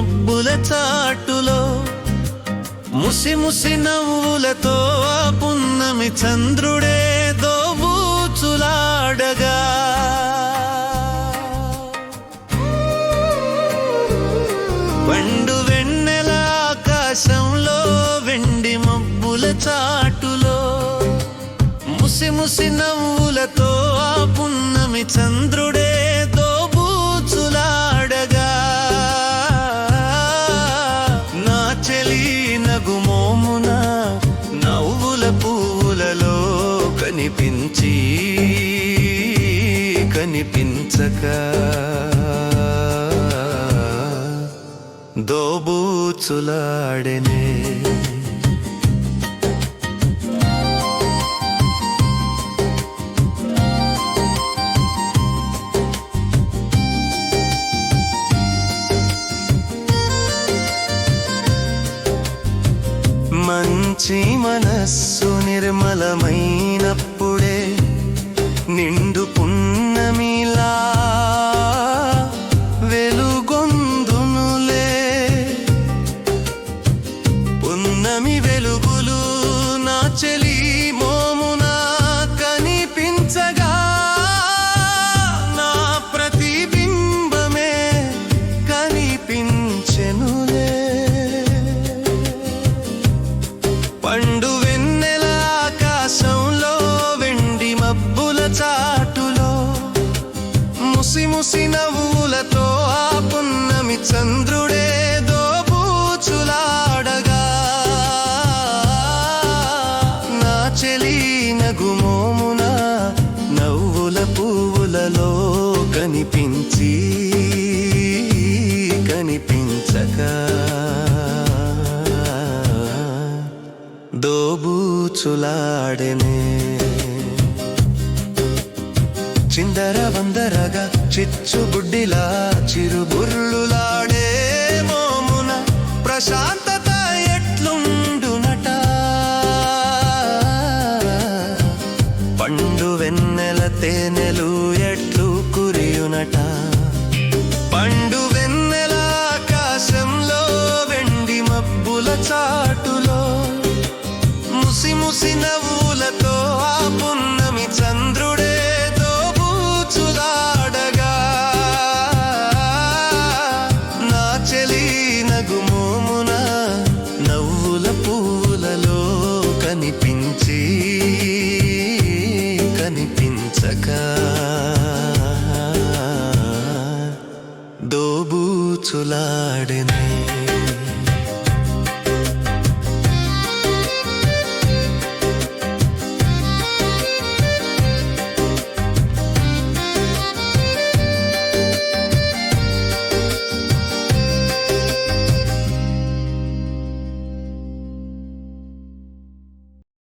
మబ్బుల చాటులో ముసి ముసి నవ్వులతో ఆ పున్నమి చంద్రుడే దోబూచులాడగా. పండు వెన్నెల ఆకాశంలో వెండి మబ్బుల చాటులో ముసి ముసి నవ్వులతో ఆ పున్నమి చంద్రుడే కనులలో కనిపించి కనిపించక దోబూచులాడనే మంచి మనస్సు నిర్మలమైనప్పుడే నిండు పున్నమిలా వెలుగొందునులే. పున్నమి వెలుగులు నా చెలి ముసి ముసి నవ్వులతో ఆ పున్నమి చంద్రుడే దోబూచులాడగా. నా చెలి నగుమోమున నవ్వుల పువ్వులలో కనిపించి కనిపించక. దోబూచులాడనే. చిందర వందరగా చిచ్చుబుడ్డిలా చిరుబుర్లులాడే మోమున ప్రశాంతత ఎట్లుండునట? పండు వెన్నెల తేనెలు ఎట్లు కురియునట? గుమోమున నవ్వుల పూలలో కనిపించి కనిపించక. దోబూచులాడే